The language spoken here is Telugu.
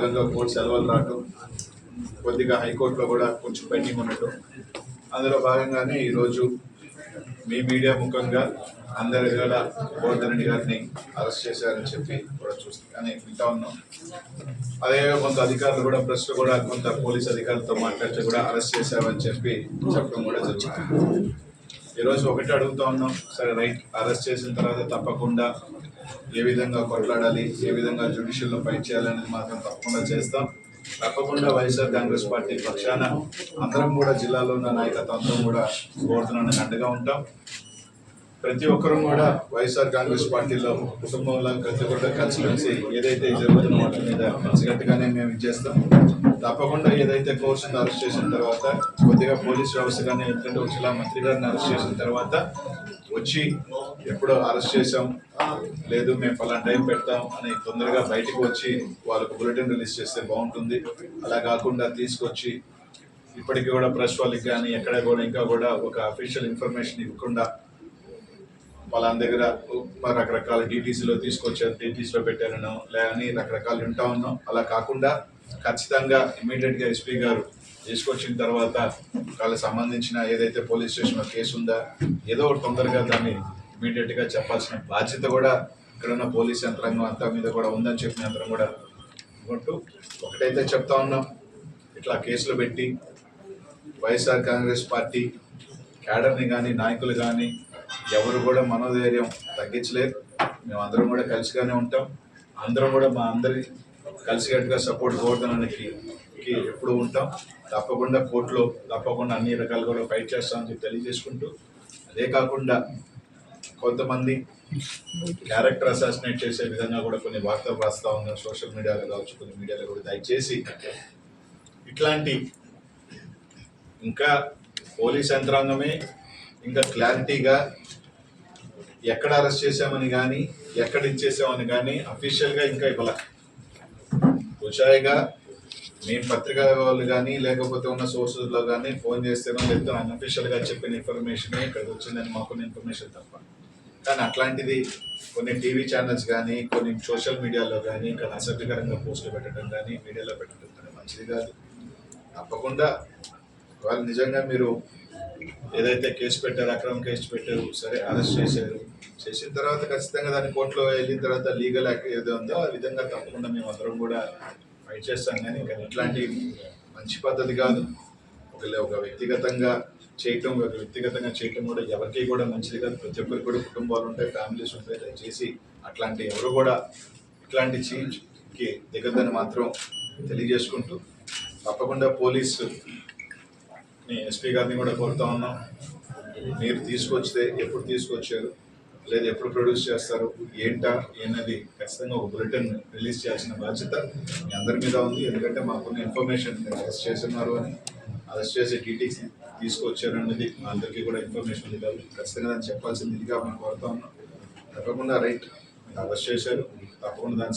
భాగంగా కోర్టు సెలవులు రావటం కొద్దిగా హైకోర్టులో కూడా కొంచెం పెండింగ్ ఉండటం. అందులో భాగంగానే ఈరోజు మీ మీడియా ముఖంగా అందరి వేళ గోవర్ధన్ రెడ్డి గారిని అరెస్ట్ చేశారని చెప్పి కూడా చూస్తాం కానీ వింటా ఉన్నాం. అదే కొంత అధికారులు కూడా ప్రెస్ కూడా కొంత పోలీస్ అధికారులతో మాట్లాడితే కూడా అరెస్ట్ చేశామని చెప్పి చెప్పడం కూడా జరుగుతుంది ఈరోజు ఒకటి అడుగుతా ఉన్నాం. సరే రైట్ అరెస్ట్ చేసిన తర్వాత తప్పకుండా ఏ విధంగా కొట్లాడాలి ఏ విధంగా జ్యుడిషియల్లో ఫైట్ చేయాలనేది మాత్రం తప్పకుండా చేస్తాం. తప్పకుండా వైఎస్ఆర్ కాంగ్రెస్ పార్టీ పక్షాన అందరం కూడా జిల్లాలో ఉన్న నాయకత్వం కూడా కోరుతున్నాను అండగా ఉంటాం. ప్రతి ఒక్కరూ కూడా వైఎస్ఆర్ కాంగ్రెస్ పార్టీలో కుటుంబంలో ప్రతి ఒక్కరు కలిసి ఏదైతే జరుగుతున్న వాటి మీద కలిసికట్టుగానే మేము చేస్తాం. తప్పకుండా ఏదైతే కోర్సును అరెస్ట్ చేసిన తర్వాత కొద్దిగా పోలీస్ వ్యవస్థ కానీ ఎందుకంటే ఒక జిల్లా మంత్రి గారిని అరెస్ట్ చేసిన తర్వాత వచ్చి ఎప్పుడో అరెస్ట్ చేసాం లేదు మేము పలానా టైం పెడతాం అని తొందరగా బయటకు వచ్చి వాళ్ళకు బులెటిన్ రిలీజ్ చేస్తే బాగుంటుంది. అలా కాకుండా తీసుకొచ్చి ఇప్పటికీ కూడా ప్రెస్ వాళ్ళకి కానీ ఎక్కడ కూడా ఇంకా కూడా ఒక అఫీషియల్ ఇన్ఫర్మేషన్ ఇవ్వకుండా వాళ్ళ దగ్గర రకరకాల డీటీసీలో తీసుకొచ్చారు డీటీసీలో పెట్టారనో లేదని రకరకాలు వింటా ఉన్నాం. అలా కాకుండా ఖచ్చితంగా ఇమీడియట్గా ఎస్పీ గారు తీసుకొచ్చిన తర్వాత వాళ్ళకి సంబంధించిన ఏదైతే పోలీస్ స్టేషన్లో కేసు ఉందా ఏదో ఒకటి తొందరగా దాన్ని ఇమీడియట్గా చెప్పాల్సిన బాధ్యత కూడా ఇక్కడ ఉన్న పోలీస్ యంత్రాంగం అంతా మీద కూడా ఉందని చెప్పిన యంత్రం కూడా ఉంటూ ఒకటైతే చెప్తా ఉన్నాం. ఇట్లా కేసులు పెట్టి వైఎస్ఆర్ కాంగ్రెస్ పార్టీ క్యాడర్ని కానీ నాయకులు కానీ ఎవరు కూడా మనోధైర్యం తగ్గించలేదు మేము అందరం కూడా కలిసిగానే ఉంటాం. అందరం కూడా మా అందరి కలిసికట్టుగా సపోర్ట్ కోరుతానికి ఎప్పుడు ఉంటాం. తప్పకుండా కోర్టులో తప్పకుండా అన్ని రకాలు కూడా ఫైట్ చేస్తామని చెప్పి తెలియజేసుకుంటూ అదే కాకుండా కొంతమంది క్యారెక్టర్ అసాసినేట్ చేసే విధంగా కూడా కొన్ని వార్తలు రాస్తా ఉన్నాం. సోషల్ మీడియాలో కావచ్చు కొన్ని మీడియాలో కూడా దయచేసి ఇట్లాంటి ఇంకా పోలీస్ యంత్రాంగమే ఇంకా క్లారిటీగా ఎక్కడ అరెస్ట్ చేశామని కానీ ఎక్కడ ఇచ్చేసామని కానీ అఫీషియల్గా ఇంకా ఇవ్వాల. హుషాయిగా మేము పత్రికా వాళ్ళు కానీ లేకపోతే ఉన్న సోర్సెస్లో కానీ ఫోన్ చేస్తేనో లేకపోతే అన్అఫీషియల్గా చెప్పిన ఇన్ఫర్మేషనే ఇక్కడికి వచ్చిందని మాకున్న ఇన్ఫర్మేషన్ తప్ప. కానీ అట్లాంటిది కొన్ని టీవీ ఛానల్స్ కానీ కొన్ని సోషల్ మీడియాలో కానీ ఇంకా అసభ్యకరంగా పోస్టులు పెట్టడం కానీ మీడియాలో పెట్టడం కానీ మంచిది కాదు. తప్పకుండా వాళ్ళు నిజంగా మీరు ఏదైతే కేసు పెట్టారు అక్రమ కేసు పెట్టారు సరే అరెస్ట్ చేశారు. చేసిన తర్వాత ఖచ్చితంగా దాన్ని కోర్టులో వెళ్ళిన తర్వాత లీగల్ ఏదో ఉందో ఆ విధంగా తప్పకుండా మేము అందరం కూడా ఫైట్ చేస్తాం. కానీ ఇంకా ఇట్లాంటి మంచి పద్ధతి కాదు. ఒక ఒక వ్యక్తిగతంగా చేయటం ఒక వ్యక్తిగతంగా చేయటం కూడా ఎవరికి కూడా మంచిది కాదు. ప్రతి ఒక్కరికి కూడా కుటుంబాలు ఉంటాయి ఫ్యామిలీస్ ఉంటాయి. దయచేసి అట్లాంటి ఎవరు కూడా ఇట్లాంటి చీజ్కి దిగద్దని మాత్రం తెలియజేసుకుంటూ తప్పకుండా పోలీసు ఎస్పీ గారిని కూడా కోరుతా ఉన్నాం. మీరు తీసుకొచ్చితే ఎప్పుడు తీసుకొచ్చారు? లేదా ఎప్పుడు ప్రొడ్యూస్ చేస్తారు? ఏంటా? అనేది ఖచ్చితంగా ఒక బులెటిన్ రిలీజ్ చేయాల్సిన బాధ్యత మీ అందరి మీద ఉంది. ఎందుకంటే మాకున్న ఇన్ఫర్మేషన్ మీరు అరెస్ట్ చేస్తున్నారు అని అరెస్ట్ చేసి డీటీసీ తీసుకొచ్చారు అనేది మా అందరికీ కూడా ఇన్ఫర్మేషన్ ఉంది కాబట్టి ఖచ్చితంగా దాన్ని చెప్పాల్సింది ఇదిగా మనం కోరుతా ఉన్నాం. తప్పకుండా రైట్ అరెస్ట్ చేశారు. తప్పకుండా దాన్ని